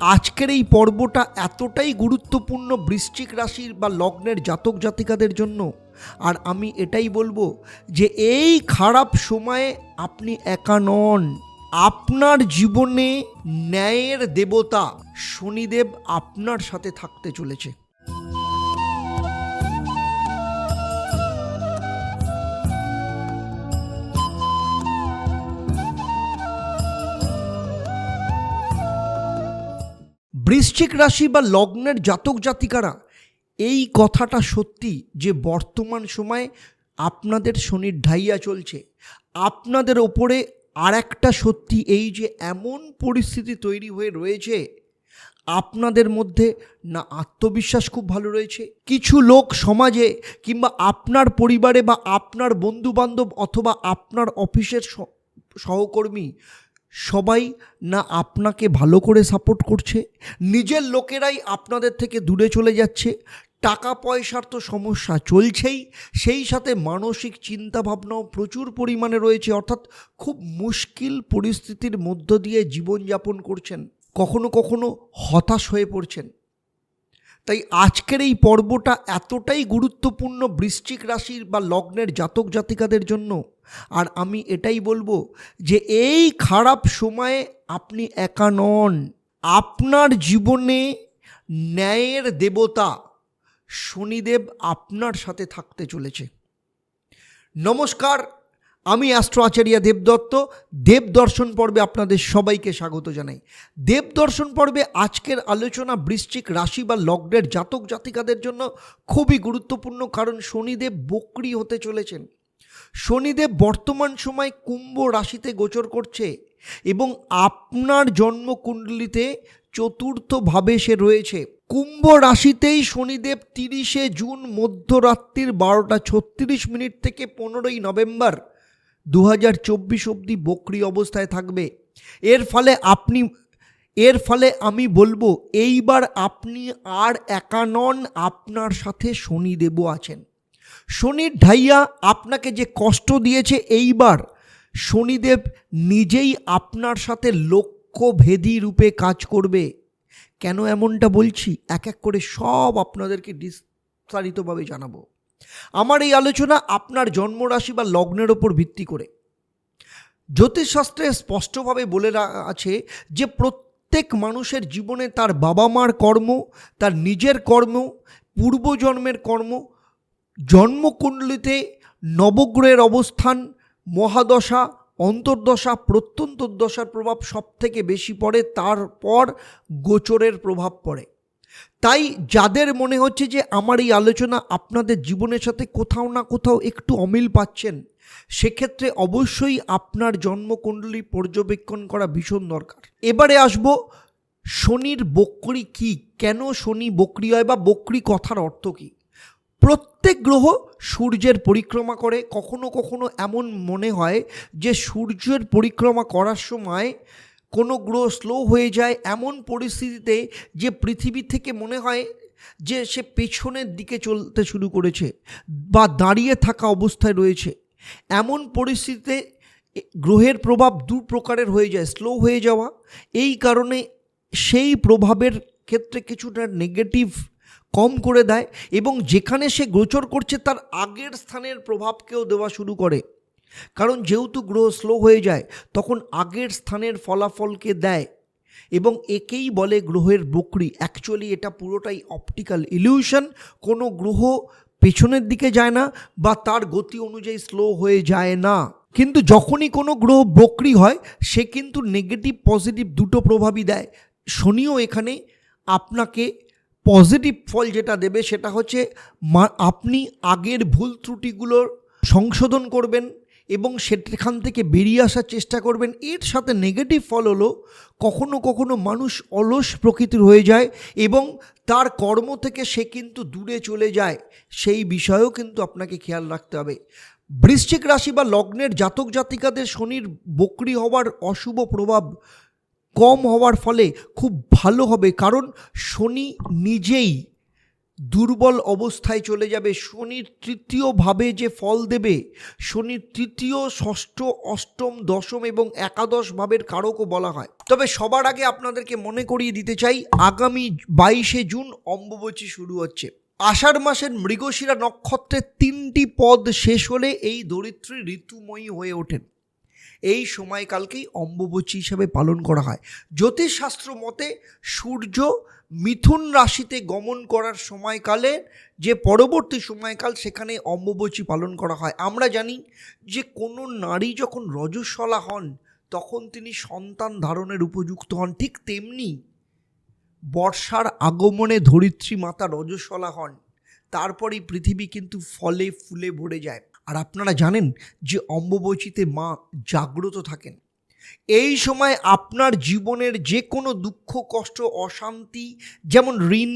আজকের এই পর্বটা এতটাই গুরুত্বপূর্ণ বৃশ্চিক রাশির বা লগ্নের জাতক জাতিকাদের জন্য, আর আমি এটাই বলব যে এই খারাপ সময়ে আপনি একা নন। আপনার জীবনে ন্যায়ের দেবতা শনিদেব আপনার সাথে থাকতে চলেছে। বৃশ্চিক রাশি বা লগ্নের জাতক জাতিকারা, এই কথাটা সত্যি যে বর্তমান সময়ে আপনাদের শনির ঢাইয়া চলছে। আপনাদের ওপরে আর একটা সত্যি এই যে এমন পরিস্থিতি তৈরি হয়ে রয়েছে, আপনাদের মধ্যে না আত্মবিশ্বাস খুব ভালো রয়েছে। কিছু লোক সমাজে কিংবা আপনার পরিবারে বা আপনার বন্ধুবান্ধব অথবা আপনার অফিসের সহকর্মী সবাই না আপনাকে ভালো করে সাপোর্ট করছে? নিজের লোকেরাই আপনাদের থেকে দূরে চলে যাচ্ছে। টাকা পয়সার তো সমস্যা চলছেই। সেই সাথে মানসিক চিন্তাভাবনাও প্রচুর পরিমাণে রয়েছে। অর্থাৎ খুব মুশকিল পরিস্থিতির মধ্য দিয়ে জীবনযাপন করছেন। কখনো কখনো হতাশ হয়ে পড়ছেন। তাই আজকের এই পর্বটা এতটাই গুরুত্বপূর্ণ বৃশ্চিক রাশির বা লগ্নের জাতক জাতিকাদের জন্য। আর আমি এটাই বলব যে এই খারাপ সময়ে আপনি একা নন। আপনার জীবনে ন্যায়ের দেবতা শনিদেব আপনার সাথে থাকতে চলেছে। নমস্কার আমি অ্যাস্ট্রো আচার্য দেবদত্ত। দেব দর্শন পর্বে আপনাদের সবাইকে স্বাগত জানাই। দেব দর্শন পর্বে আজকের আলোচনা বৃশ্চিক রাশি বা লগ্নের জাতক জাতিকাদের জন্য খুবই গুরুত্বপূর্ণ, কারণ শনিদেব বক্রি হতে চলেছেন। শনিদেব বর্তমান সময় কুম্ভ রাশিতে গোচর করছে এবং আপনার জন্মকুণ্ডলিতে চতুর্থভাবে সে রয়েছে। কুম্ভ রাশিতেই শনিদেব তিরিশে জুন মধ্যরাত্রির বারোটা ছত্রিশ মিনিট থেকে পনেরোই নভেম্বর দু হাজার চব্বিশ অবধি বক্রি অবস্থায় থাকবে। এর ফলে আপনি, এর ফলে আমি বলব, এইবার আপনি আর একা নন, আপনার সাথে শনিদেবও আছেন। শনির ঢাইয়া আপনাকে যে কষ্ট দিয়েছে এইবার, শনিদেব নিজেই আপনার সাথে লক্ষ্যভেদী রূপে কাজ করবে। কেন এমনটা বলছি? এক এক করে সব আপনাদেরকে বিস্তারিতভাবে জানাব। আমার এই আলোচনা আপনার জন্মরাশি বা লগ্নের ওপর ভিত্তি করে। জ্যোতিষশাস্ত্রে স্পষ্টভাবে বলে আছে যে প্রত্যেক মানুষের জীবনে তার বাবা মার কর্ম, তার নিজের কর্ম, পূর্বজন্মের কর্ম, জন্মকুণ্ডলিতে নবগ্রহের অবস্থান, মহাদশা, অন্তর্দশা প্রত্যন্তর্দশার প্রভাব সব থেকে বেশি পড়ে, তারপর গোচরের প্রভাব পড়ে। তাই যাদের মনে হচ্ছে যে আমার এই আলোচনা আপনাদের জীবনের সাথে কোথাও না কোথাও একটু অমিল পাচ্ছেন, সেক্ষেত্রে অবশ্যই আপনার জন্মকুণ্ডলী পর্যবেক্ষণ করা ভীষণ দরকার। এবারে আসব শনির বকরি কি? কেন শনি বক্রি হয় বা বক্রি কথার অর্থ কী? প্রত্যেক গ্রহ সূর্যের পরিক্রমা করে। কখনো কখনো এমন মনে হয় যে সূর্যের পরিক্রমা করার সময় কোনো গ্রহ স্লো হয়ে যায় এমন পরিস্থিতিতে যে পৃথিবী থেকে মনে হয় যে সে পেছনের দিকে চলতে শুরু করেছে বা দাঁড়িয়ে থাকা অবস্থায় রয়েছে। এমন পরিস্থিতিতে গ্রহের প্রভাব দু প্রকারের হয়ে যায় স্লো হয়ে যাওয়া। এই কারণে সেই প্রভাবের ক্ষেত্রে কিছুটা নেগেটিভ কম করে দেয় এবং যেখানে সে গোচর করছে তার আগের স্থানের প্রভাবকেও দেওয়া শুরু করে। কারণ যেহেতু গ্রহ স্লো হয়ে যায়, তখন আগের স্থানের ফলাফলকে দেয় এবং একেই বলে গ্রহের বকরি। অ্যাকচুয়ালি এটা পুরোটাই অপটিক্যাল ইলিউশন কোনো গ্রহ পেছনের দিকে যায় না বা তার গতি অনুযায়ী স্লো হয়ে যায় না। কিন্তু যখনই কোনো গ্রহ বকরি হয়, সে কিন্তু নেগেটিভ পজিটিভ দুটো প্রভাবই দেয়। শনিও এখানে আপনাকে পজিটিভ ফল যেটা দেবে, সেটা হচ্ছে আপনি আগের ভুল ত্রুটিগুলোর সংশোধন করবেন। এবং সেখান থেকে বেরিয়ে আসার চেষ্টা করবেন। এর সাথে নেগেটিভ ফল হলো, কখনো কখনো মানুষ অলস প্রকৃতির হয়ে যায় এবং তার কর্ম থেকে সে কিন্তু দূরে চলে যায়। সেই বিষয়েও কিন্তু আপনাকে খেয়াল রাখতে হবে। বৃশ্চিক রাশি বা লগ্নের জাতক জাতিকাদের শনির বকরি হওয়ার অশুভ প্রভাব কম হওয়ার ফলে খুব ভালো হবে। কারণ শনি নিজেই দুর্বল অবস্থায় চলে যাবে। শনির তৃতীয় ভাবে যে ফল দেবে, শনির তৃতীয়, ষষ্ঠ, অষ্টম, দশম এবং একাদশ ভাবের কারকও বলা হয়। তবে সবার আগে আপনাদেরকে মনে করিয়ে দিতে চাই, আগামী বাইশে জুন অম্বুবচী শুরু হচ্ছে। আষাঢ় মাসের মৃগশিরা নক্ষত্রের তিনটি পদ শেষ হলে এই দরিদ্রী ঋতুময়ী হয়ে ওঠেন। এই সময়কালকেই অম্বুবচী হিসাবে পালন করা হয়। জ্যোতিষশাস্ত্র মতে, সূর্য মিথুন রাশিতে গমন করার সময়কালে, যে পরবর্তী সময়কাল সেখানে অম্বুবচী পালন করা হয়। আমরা জানি যে কোনো নারী যখন রজস্বলা হন, তখন তিনি সন্তান ধারণের উপযুক্ত হন। ঠিক তেমনি বর্ষার আগমনে ধরিত্রী মাতা রজস্বলা হন। তারপরেই পৃথিবী কিন্তু ফলে ফুলে ভরে যায়। আর আপনারা জানেন যে অম্বুবচীতে মা জাগ্রত থাকেন। এই সময় আপনার জীবনের যে কোনো দুঃখ, কষ্ট, অশান্তি, যেমন ঋণ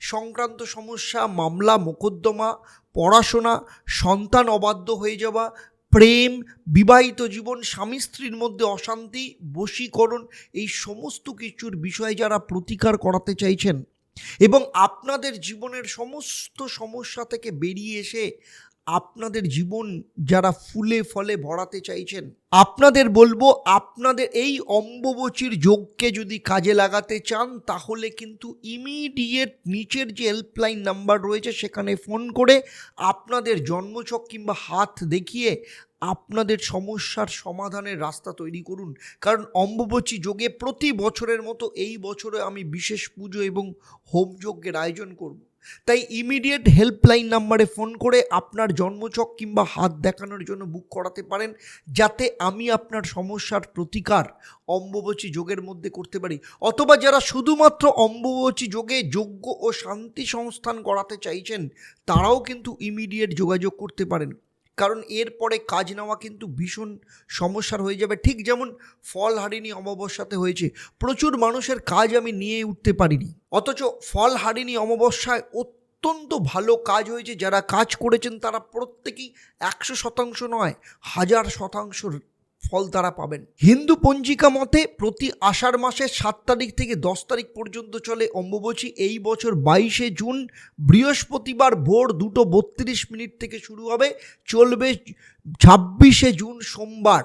সংক্রান্ত সমস্যা, মামলা, মোকদ্দমা, পড়াশোনা, সন্তান অবাধ্য হয়ে যাওয়া, প্রেম, বিবাহিত জীবন, স্বামী স্ত্রীর মধ্যে অশান্তি, বশীকরণ, এই সমস্ত কিছুর বিষয়ে যারা প্রতিকার করাতে চাইছেন এবং আপনাদের জীবনের সমস্ত সমস্যা থেকে বেরিয়ে এসে আপনাদের জীবন যারা ফুলে ফলে ভরাতে চাইছেন, আপনাদের বলব আপনাদের এই অম্বুবচীর যোগকে যদি কাজে লাগাতে চান, তাহলে কিন্তু ইমিডিয়েট নিচের যে হেল্পলাইন নাম্বার রয়েছে, সেখানে ফোন করে আপনাদের জন্মছক কিংবা হাত দেখিয়ে আপনাদের সমস্যার সমাধানের রাস্তা তৈরি করুন। কারণ অম্বুবচী যোগে প্রতি বছরের মতো এই বছরে আমি বিশেষ পুজো এবং হোমযজ্ঞের আয়োজন করব। তাই ইমিডিয়েট হেল্পলাইন নাম্বারে ফোন করে আপনার জন্মচক কিংবা হাত দেখানোর জন্য বুক করাতে পারেন, যাতে আমি আপনার সমস্যার প্রতিকার অম্বুবচী যোগের মধ্যে করতে পারি। অথবা যারা শুধুমাত্র অম্বুবচী যোগে যোগ্য ও শান্তি সংস্থান করাতে চাইছেন, তারাও কিন্তু ইমিডিয়েট যোগাযোগ করতে পারেন। কারণ এরপরে কাজ নেওয়া কিন্তু ভীষণ সমস্যার হয়ে যাবে। ঠিক যেমন ফল হারিনি অমাবস্যাতে হয়েছে। প্রচুর মানুষের কাজ আমি নিয়ে উঠতে পারিনি। অথচ ফল হারিনি অমাবস্যায় অত্যন্ত ভালো কাজ হয়েছে। যারা কাজ করেছেন তারা প্রত্যেকেই একশো শতাংশ নয়, হাজার শতাংশ ফল তারা পাবেন। হিন্দু পঞ্জিকা মতে প্রতি আষাঢ় মাসের সাত তারিখ থেকে দশ তারিখ পর্যন্ত চলে অম্বুবচী। এই বছর বাইশে জুন বৃহস্পতিবার ভোর দুটো বত্রিশ মিনিট থেকে শুরু হবে। চলবে ছাব্বিশে জুন সোমবার।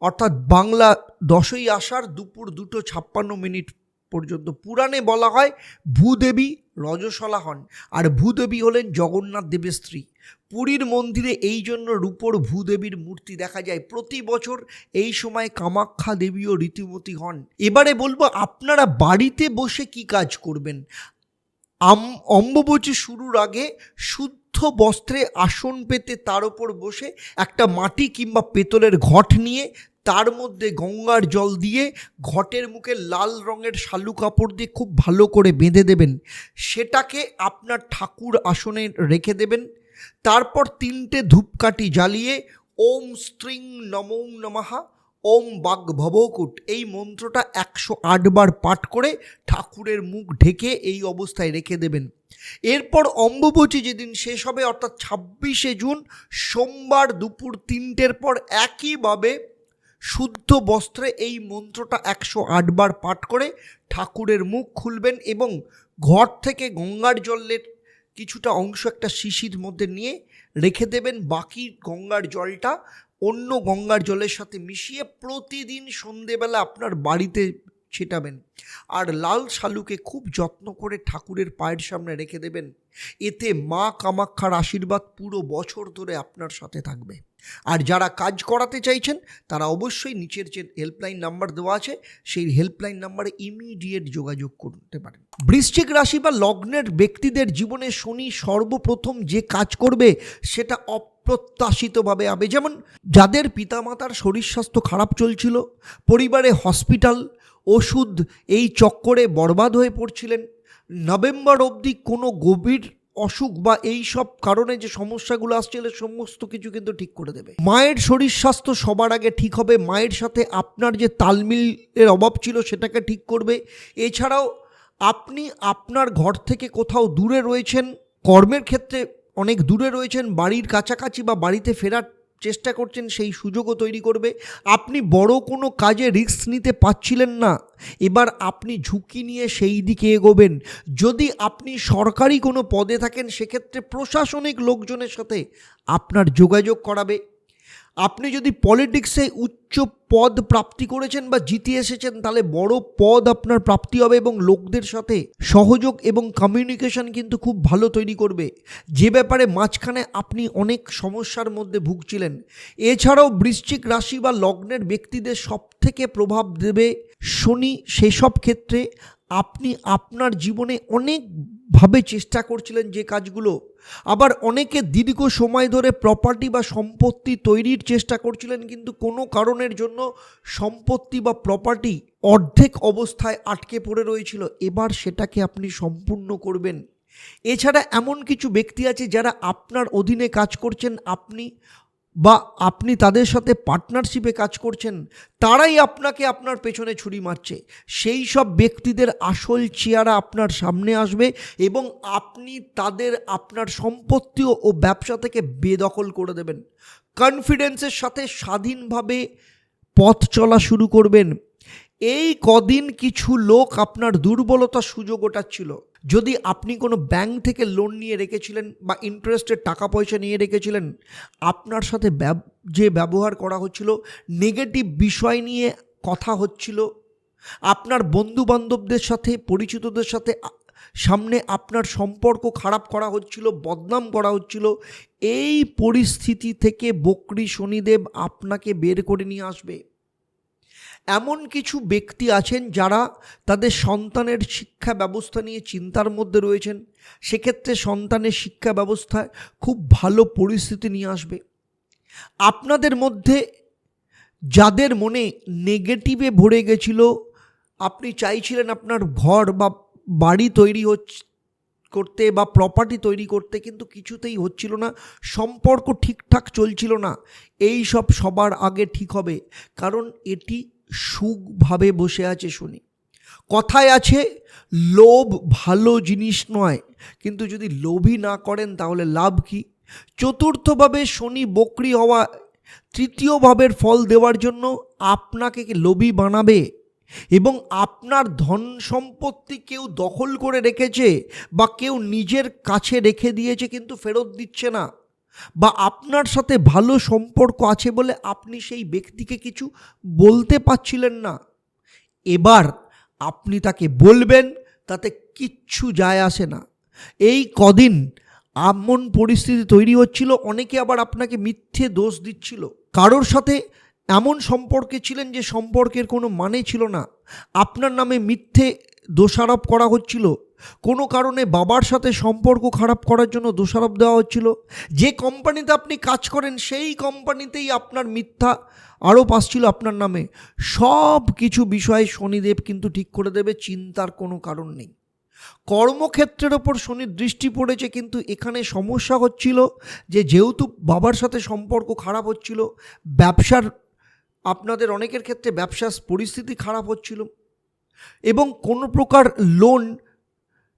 অর্থাৎ বাংলা দশই আষাঢ় দুপুর দুটো ছাপ্পান্ন মিনিট পর্যন্ত। পুরাণে বলা হয়, ভূদেবী রজসলা হন। আর ভূদেবী হলেন জগন্নাথ দেবের স্ত্রী। পুরীর মন্দিরে এই জন্য রূপর ভূদেবীর মূর্তি দেখা যায়। প্রতি বছর এই সময় কামাখ্যা দেবীও রীতিমতী হন। এবারে বলব, আপনারা বাড়িতে বসে কি কাজ করবেন? আম, অম্বুবচী শুরুর আগে শুদ্ধ বস্ত্রে আসন পেতে তার ওপর বসে একটা মাটি কিংবা পেতলের ঘট নিয়ে, তার মধ্যে গঙ্গার জল দিয়ে ঘটের মুখে লাল রঙের শালু কাপড় দিয়ে খুব ভালো করে বেঁধে দেবেন। সেটাকে আপনার ঠাকুর আসনে রেখে দেবেন। তারপর তিনটে ধূপকাঠি জ্বালিয়ে ওম স্ত্রিং নমো নমাহা ওম বাগ ভবকুট। এই মন্ত্রটা একশো আটবার পাঠ করে ঠাকুরের মুখ ঢেকে এই অবস্থায় রেখে দেবেন। এরপর অম্বুবচী যেদিন শেষ হবে, অর্থাৎ ছাব্বিশে জুন, সোমবার দুপুর তিনটের পর একইভাবে শুদ্ধ বস্ত্রে এই মন্ত্রটা একশো আটবার পাঠ করে ঠাকুরের মুখ খুলবেন এবং ঘর থেকে গঙ্গার জলের কিছুটা অংশ একটা শিশির মধ্যে নিয়ে রেখে দেবেন, বাকি গঙ্গার জলটা অন্য গঙ্গার জলের সাথে মিশিয়ে প্রতিদিন সন্ধেবেলা আপনার বাড়িতে ছেটাবেন। আর লাল শালুকে খুব যত্ন করে ঠাকুরের পায়ের সামনে রেখে দেবেন। এতে মা কামাক্ষার আশীর্বাদ পুরো বছর ধরে আপনার সাথে থাকবে। আর যারা কাজ করাতে চাইছেন, তারা অবশ্যই নিচের যে হেল্পলাইন নাম্বার দেওয়া আছে, সেই হেল্পলাইন নাম্বারে ইমিডিয়েট যোগাযোগ করতে পারেন। বৃশ্চিক রাশি বা লগ্নের ব্যক্তিদের জীবনে শনি সর্বপ্রথম যে কাজ করবে, সেটা অপ্রত্যাশিতভাবে হবে যেমন যাদের পিতামাতার শরীর স্বাস্থ্য খারাপ চলছিল, পরিবারে হসপিটাল ওষুধ এই চক্করে বরবাদ হয়ে পড়ছিলেন, নভেম্বর অবধি কোনো গভীর অসুখ বা এই সব কারণে যে সমস্যাগুলো আসছিল সমস্ত কিছু কিন্তু ঠিক করে দেবে। মায়ের শরীর স্বাস্থ্য সবার আগে ঠিক হবে। মায়ের সাথে আপনার যে তালমিলের অভাব ছিল, সেটাকে ঠিক করবে। এছাড়াও আপনি আপনার ঘর থেকে কোথাও দূরে রয়েছেন, কর্মের ক্ষেত্রে অনেক দূরে রয়েছেন, বাড়ির কাছাকাছি বা বাড়িতে ফেরার চেষ্টা করছেন, সেই সুযোগও তৈরি করবে। আপনি বড় কোনো কাজে রিস্ক নিতে পারছিলেন না এবার আপনি ঝুঁকি নিয়ে সেই দিকে এগোবেন। যদি আপনি সরকারি কোনো পদে থাকেন, সেক্ষেত্রে প্রশাসনিক লোকজনের সাথে আপনার যোগাযোগ করাবে। আপনি যদি পলিটিক্সে উচ্চ পদ প্রাপ্তি করেছেন বা জিতে এসেছেন, তাহলে বড় পদ আপনার প্রাপ্তি হবে এবং লোকদের সাথে সহযোগ এবং কমিউনিকেশন কিন্তু খুব ভালো তৈরি করবে। যে ব্যাপারে মাঝখানে আপনি অনেক সমস্যার মধ্যে ভুগছিলেন। এছাড়াও বৃশ্চিক রাশি বা লগ্নের ব্যক্তিদের সব থেকে প্রভাব দেবে শনি সেসব ক্ষেত্রে। আপনি আপনার জীবনে অনেকভাবে চেষ্টা করছিলেন যে কাজগুলো, আবার অনেকে দীর্ঘ সময় ধরে প্রপার্টি বা সম্পত্তি তৈরির চেষ্টা করছিলেন, কিন্তু কোনো কারণের জন্য সম্পত্তি বা প্রপার্টি অর্ধেক অবস্থায় আটকে পড়ে রয়েছিল। এবার সেটাকে আপনি সম্পূর্ণ করবেন। এছাড়া এমন কিছু ব্যক্তি আছে যারা আপনার অধীনে কাজ করছেন, আপনি বা আপনি তাদের সাথে পার্টনারশিপে কাজ করছেন, তারাই আপনাকে আপনার পেছনে ছুরি মারছে। সেই সব ব্যক্তিদের আসল চেয়ারা আপনার সামনে আসবে এবং আপনি তাদের আপনার সম্পত্তি ও ব্যবসা থেকে বেদখল করে দেবেন। কনফিডেন্সের সাথে স্বাধীনভাবে পথ চলা শুরু করবেন। এই কদিন কিছু লোক আপনার দুর্বলতার সুযোগ ওঠাচ্ছিল যদি আপনি কোনো ব্যাংক থেকে লোন নিয়ে রেখেছিলেন বা ইন্টারেস্টের টাকা পয়সা নিয়ে রেখেছিলেন, আপনার সাথে যে ব্যবহার করা হচ্ছিল, নেগেটিভ বিষয় নিয়ে কথা হচ্ছিল, আপনার বন্ধু বান্ধবদের সাথে, পরিচিতদের সাথে সামনে আপনার সম্পর্ক খারাপ করা হচ্ছিল, বদনাম করা হচ্ছিল, এই পরিস্থিতি থেকে বকরি শনিদেব আপনাকে বের করে নিয়ে আসবে। এমন কিছু ব্যক্তি আছেন যারা তাদের সন্তানের শিক্ষা ব্যবস্থা নিয়ে চিন্তার মধ্যে রয়েছেন। সেক্ষেত্রে সন্তানের শিক্ষা ব্যবস্থায় খুব ভালো পরিস্থিতি নিয়ে আসবে। আপনাদের মধ্যে যাদের মনে নেগেটিভে ভরে গেছিল, আপনি চাইছিলেন আপনার ঘর বা বাড়ি তৈরি হচ্ছে, করতে বা প্রপার্টি তৈরি করতে, কিন্তু কিছুতেই হচ্ছিল না, সম্পর্ক ঠিকঠাক চলছিল না। এই সব সবার আগে ঠিক হবে। কারণ এটি সুখভাবে বসে আছে শুনি। কথায় আছে, লোভ ভালো জিনিস নয়, কিন্তু যদি লোভই না করেন তাহলে লাভ কি? চতুর্থভাবে শনি বকরি হওয়া তৃতীয় ভাবের ফল দেওয়ার জন্য আপনাকে লোভী বানাবে? এবং আপনার ধন সম্পত্তি কেউ দখল করে রেখেছে বা কেউ নিজের কাছে রেখে দিয়েছে কিন্তু ফেরত দিচ্ছে না। বা আপনার সাথে ভালো সম্পর্ক আছে বলে আপনি সেই ব্যক্তিকে কিছু বলতে পারছিলেন না, এবার আপনি তাকে বলবেন, তাতে কিচ্ছু যায় আসে না। এই কদিন এমন পরিস্থিতি তৈরি হচ্ছিল, অনেকে আবার আপনাকে মিথ্যে দোষ দিচ্ছিল। কারোর সাথে এমন সম্পর্কে ছিলেন যে সম্পর্কের কোনো মানে ছিল না। আপনার নামে মিথ্যে দোষারোপ করা হচ্ছিল। কোনো কারণে বাবার সাথে সম্পর্ক খারাপ করার জন্য দোষারোপ দেওয়া হচ্ছিল। যে কোম্পানিতে আপনি কাজ করেন, সেই কোম্পানিতেই আপনার মিথ্যা আরোপ আসছিল আপনার নামে। সব কিছু বিষয়ে শনিদেব কিন্তু ঠিক করে দেবে, চিন্তার কোনো কারণ নেই। কর্মক্ষেত্রের ওপর শনির দৃষ্টি পড়েছে, কিন্তু এখানে সমস্যা হচ্ছিল যে, যেহেতু বাবার সাথে সম্পর্ক খারাপ হচ্ছিল, ব্যবসার, আপনাদের অনেকের ক্ষেত্রে ব্যবসার পরিস্থিতি খারাপ হচ্ছিল। এবং কোনো প্রকার লোন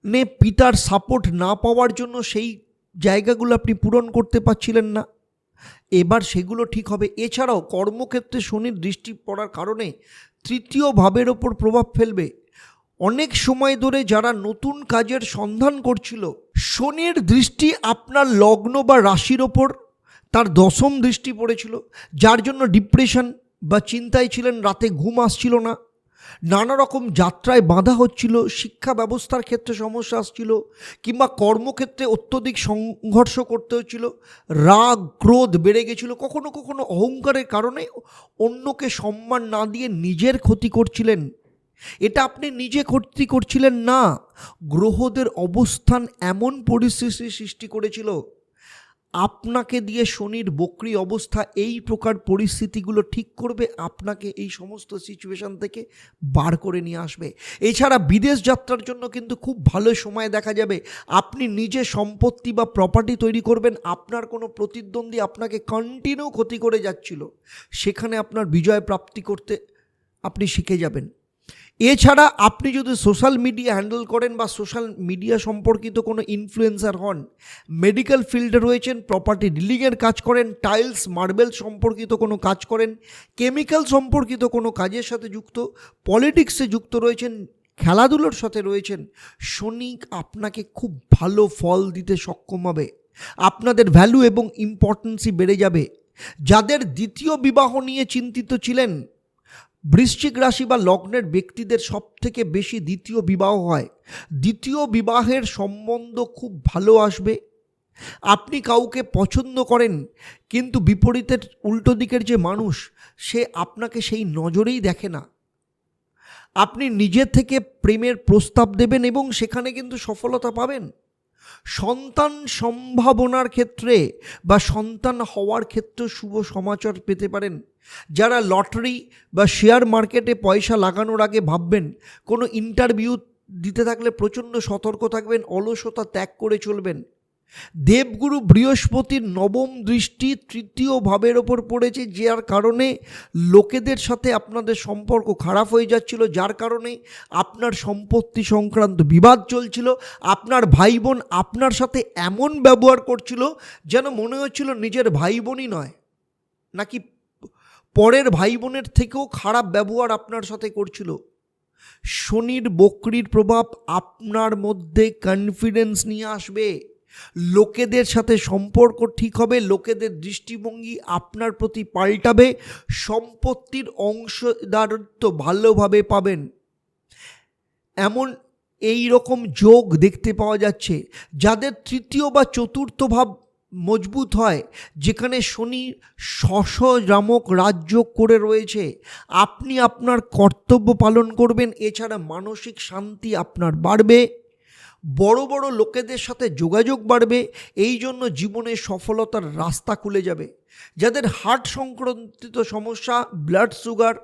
নে পিতার সাপোর্ট না পাওয়ার জন্য সেই জায়গাগুলো আপনি পূরণ করতে পারছিলেন না। এবার সেগুলো ঠিক হবে। এছাড়াও কর্মক্ষেত্রে শনির দৃষ্টি পড়ার কারণে তৃতীয় ভাবের ওপর প্রভাব ফেলবে। অনেক সময় ধরে যারা নতুন কাজের সন্ধান করছিল, শনির দৃষ্টি আপনার লগ্ন বা রাশির ওপর, তার দশম দৃষ্টি পড়েছিল, যার জন্য ডিপ্রেশন বা চিন্তায় ছিলেন, রাতে ঘুম আসছিল না। নানা রকম যাত্রায় বাধা হচ্ছিল, শিক্ষা ব্যবস্থার ক্ষেত্রে সমস্যা আসছিল, কিংবা কর্মক্ষেত্রে অত্যধিক সংঘর্ষ করতে হচ্ছিল, রাগ, ক্রোধ বেড়ে গেছিল, কখনো কখনো অহংকারের কারণে অন্যকে সম্মান না দিয়ে নিজের ক্ষতি করছিলেন। এটা আপনি নিজে ক্ষতি করছিলেন না, গ্রহদের অবস্থান এমন পরিস্থিতি সৃষ্টি করেছিল। আপনাকে দিয়ে শনির বক্রি অবস্থা এই প্রকার পরিস্থিতিগুলো ঠিক করবে, আপনাকে এই সমস্ত সিচুয়েশন থেকে বার করে নিয়ে আসবে। এছাড়া বিদেশ যাত্রার জন্য কিন্তু খুব ভালো সময় দেখা যাবে। আপনি নিজে সম্পত্তি বা প্রপার্টি তৈরি করবেন, আপনার কোনো প্রতিদ্বন্দ্বী আপনাকে কন্টিনিউ ক্ষতি করে যাচ্ছিল। সেখানে আপনার বিজয় প্রাপ্তি করতে আপনি শিখে যাবেন। এছাড়া আপনি যদি সোশ্যাল মিডিয়া হ্যান্ডেল করেন বা সোশ্যাল মিডিয়া সম্পর্কিত কোনো ইনফ্লুয়েন্সার হন মেডিকেল ফিল্ডে রয়েছেন প্রপার্টি ডিলিংয়ের কাজ করেন টাইলস মার্বেল সম্পর্কিত কোনো কাজ করেন কেমিক্যাল সম্পর্কিত কোনো কাজের সাথে যুক্ত পলিটিক্সে যুক্ত রয়েছেন, খেলাধুলোর সাথে রয়েছেন শনি আপনাকে খুব ভালো ফল দিতে সক্ষম হবে। আপনাদের ভ্যালু এবং ইম্পর্টেন্সই বেড়ে যাবে। যাদের দ্বিতীয় বিবাহ নিয়ে চিন্তিত ছিলেন বৃশ্চিক রাশি বা লগ্নের ব্যক্তিদের সব থেকে বেশি দ্বিতীয় বিবাহ হয়। দ্বিতীয় বিবাহের সম্বন্ধ খুব ভালো আসবে। আপনি কাউকে পছন্দ করেন, কিন্তু বিপরীতের উল্টো দিকের যে মানুষ, সে আপনাকে সেই নজরেই দেখে না। আপনি নিজে থেকে প্রেমের প্রস্তাব দেবেন এবং সেখানে কিন্তু সফলতা পাবেন। সন্তান সম্ভাবনার ক্ষেত্রে বা সন্তান হওয়ার ক্ষেত্রে শুভ সমাচার পেতে পারেন। যারা লটারি বা শেয়ার মার্কেটে পয়সা লাগানোর আগে ভাববেন, কোনো ইন্টারভিউ দিতে থাকলে প্রচণ্ড সতর্ক থাকবেন, অলসতা ত্যাগ করে চলবেন। দেবগুরু বৃহস্পতির নবম দৃষ্টি তৃতীয় ভাবের ওপর পড়েছে, যার কারণে লোকেদের সাথে আপনাদের সম্পর্ক খারাপ হয়ে যাচ্ছিল, যার কারণে আপনার সম্পত্তি সংক্রান্ত বিবাদ চলছিল, আপনার ভাই বোন আপনার সাথে এমন ব্যবহার করছিল যেন মনে হচ্ছিল নিজের ভাই বোনই নয়, নাকি পরের ভাই বোনের থেকেও খারাপ ব্যবহার আপনার সাথে করছিল। শনির বকরির প্রভাব আপনার মধ্যে কনফিডেন্স নিয়ে আসবে। লোকেদের সাথে সম্পর্ক ঠিক হবে, লোকেদের দৃষ্টিভঙ্গি আপনার প্রতি পাল্টাবে, সম্পত্তির অংশদারত্ব ভালোভাবে পাবেন। এমন এই রকম যোগ দেখতে পাওয়া যাচ্ছে, যাদের তৃতীয় বা চতুর্থ ভাব মজবুত হয়, যেখানে শনি শশ রামক রাজ্য করে রয়েছে। আপনি আপনার কর্তব্য পালন করবেন, এছাড়া মানসিক শান্তি আপনার বাড়বে। বড় বড় লোকেদের সাথে যোগাযোগ বাড়বে, এই জন্য জীবনে সফলতার রাস্তা খুলে যাবে। যাদের হার্ট সংক্রান্তিত সমস্যা ব্লাড সুগার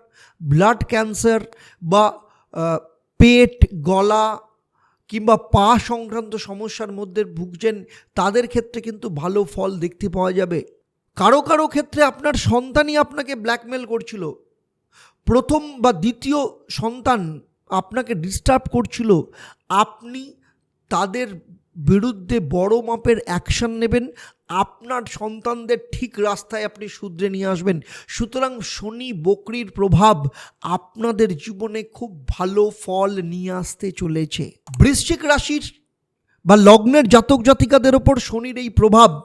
ব্লাড ক্যান্সার বা পেট, গলা কিংবা পা সংক্রান্ত সমস্যার মধ্যে ভুগছেন, তাদের ক্ষেত্রে কিন্তু ভালো ফল দেখতে পাওয়া যাবে। কারও কারও ক্ষেত্রে আপনার সন্তানই আপনাকে ব্ল্যাকমেল করছিল। প্রথম বা দ্বিতীয় সন্তান আপনাকে ডিস্টার্ব করছিল। আপনি তাদের বিরুদ্ধে বড় মাপের অ্যাকশন নেবেন। আপনার সন্তানদের ঠিক রাস্তায় আপনি শুধরে নিয়ে আসবেন। সুতরাং শনি বকরির প্রভাব আপনাদের জীবনে খুব ভালো ফল নিয়ে আসতে চলেছে। বৃশ্চিক রাশির বা লগ্নের জাতক জাতিকাদের ওপর শনির এই প্রভাব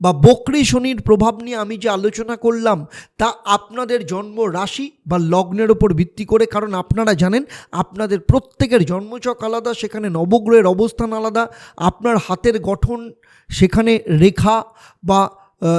বা বকরি শনির প্রভাব নিয়ে আমি যে আলোচনা করলাম, তা আপনাদের জন্ম রাশি বা লগ্নের ওপর ভিত্তি করে। কারণ আপনারা জানেন, আপনাদের প্রত্যেকের জন্মচক আলাদা, সেখানে নবগ্রহের অবস্থান আলাদা। আপনার হাতের গঠন, সেখানে রেখা বা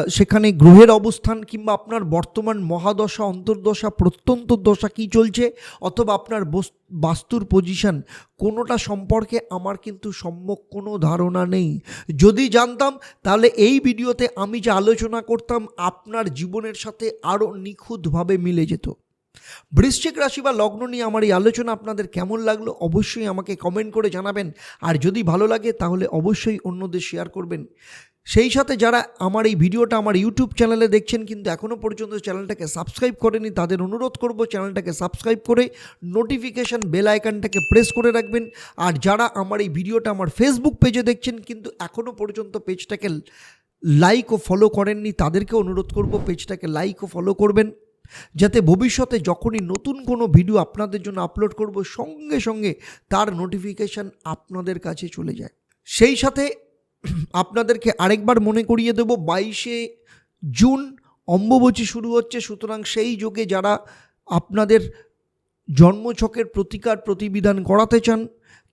সেখানে গ্রহের অবস্থান কিংবা আপনার বর্তমান মহাদশা, অন্তর্দশা প্রত্যন্ত দশা কী চলছে? অথবা আপনার বস- বাস্তুর পজিশন কোনোটা সম্পর্কে আমার কিন্তু সম্যক কোনো ধারণা নেই। যদি জানতাম, তাহলে এই ভিডিওতে আমি যে আলোচনা করতাম, আপনার জীবনের সাথে আরও নিখুঁতভাবে মিলে যেত। বৃশ্চিক রাশি বা লগ্ন নিয়ে আমার এই আলোচনা আপনাদের কেমন লাগল অবশ্যই আমাকে কমেন্ট করে জানাবেন। আর যদি ভালো লাগে, তাহলে অবশ্যই অন্যদের শেয়ার করবেন। সেই সাথে যারা আমার এই ভিডিওটা আমার ইউটিউব চ্যানেলে দেখছেন কিন্তু এখনও পর্যন্ত চ্যানেলটাকে সাবস্ক্রাইব করেনি, তাদের অনুরোধ করব চ্যানেলটাকে সাবস্ক্রাইব করে নোটিফিকেশান বেল আইকনটাকে প্রেস করে রাখবেন। আর যারা আমার এই ভিডিওটা আমার ফেসবুক পেজে দেখছেন কিন্তু এখনও পর্যন্ত পেজটাকে লাইক ও ফলো করেননি, তাদেরকে অনুরোধ করব পেজটাকে লাইক ও ফলো করবেন। যাতে ভবিষ্যতে যখনই নতুন কোনো ভিডিও আপনাদের জন্য আপলোড করব, সঙ্গে সঙ্গে তার নোটিফিকেশান আপনাদের কাছে চলে যায়। সেই সাথে আপনাদেরকে আরেকবার মনে করিয়ে দেব, বাইশে জুন অম্বুবচী শুরু হচ্ছে। সুতরাং সেই যোগে যারা আপনাদের জন্মছকের প্রতিকার প্রতিবিধান করাতে চান,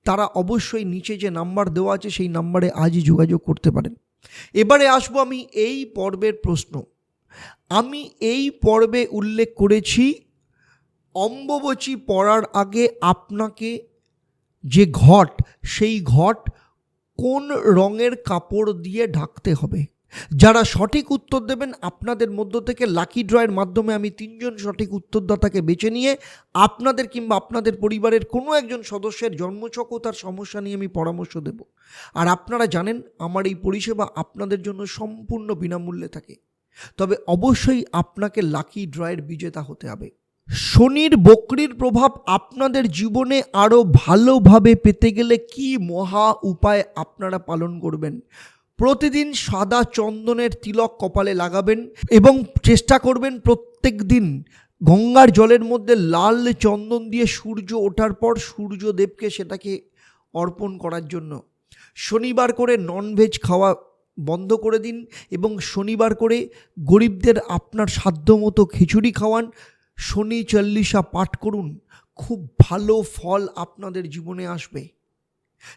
তারা অবশ্যই নিচে যে নাম্বার দেওয়া আছে, সেই নাম্বারে আজই যোগাযোগ করতে পারেন। এবারে আসব আমি এই পর্বের প্রশ্ন। আমি এই পর্বে উল্লেখ করেছি, অম্বুবচী পড়ার আগে আপনাকে যে ঘট, সেই ঘট কোন রঙের কাপড় দিয়ে ঢাকতে হবে? যারা সঠিক উত্তর দেবেন আপনাদের মধ্য থেকে লাকি ড্রয়ের মাধ্যমে আমি তিনজন সঠিক উত্তরদাতাকে বেছে নিয়ে আপনাদের কিংবা আপনাদের পরিবারের কোনো একজন সদস্যের জন্মছক ও তার সমস্যা নিয়ে আমি পরামর্শ দেব। আর আপনারা জানেন, আমার এই পরিষেবা আপনাদের জন্য সম্পূর্ণ বিনামূল্যে থাকে। তবে অবশ্যই আপনাকে লাকি ড্রয়ের বিজেতা হতে হবে। শনির বকরির প্রভাব আপনাদের জীবনে আরও ভালোভাবে পেতে গেলে কি মহা উপায় আপনারা পালন করবেন? প্রতিদিন সাদা চন্দনের তিলক কপালে লাগাবেন এবং চেষ্টা করবেন প্রত্যেক দিন গঙ্গার জলের মধ্যে লাল চন্দন দিয়ে সূর্য ওঠার পর সূর্যদেবকে সেটাকে অর্পণ করার জন্য। শনিবার করে ননভেজ খাওয়া বন্ধ করে দিন এবং শনিবার করে গরিবদের আপনার সাধ্যমতো খিচুড়ি খাওয়ান। শনি চল্লিশা পাঠ করুন, খুব ভালো ফল আপনাদের জীবনে আসবে।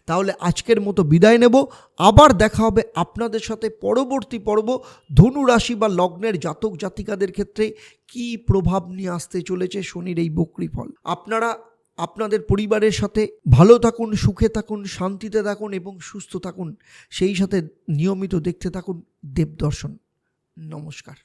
তাহলে আজকের মতো বিদায় নেব। আবার দেখা হবে আপনাদের সাথে পরবর্তী পর্ব ধনু রাশি বা লগ্নের জাতক জাতিকাদের ক্ষেত্রে কি প্রভাব নিয়ে আসতে চলেছে শনির এই বকরি ফল। আপনারা, আপনাদের পরিবারের সাথে ভালো থাকুন, সুখে থাকুন, শান্তিতে থাকুন এবং সুস্থ থাকুন। সেই সাথে নিয়মিত দেখতে থাকুন দেবদর্শন। নমস্কার।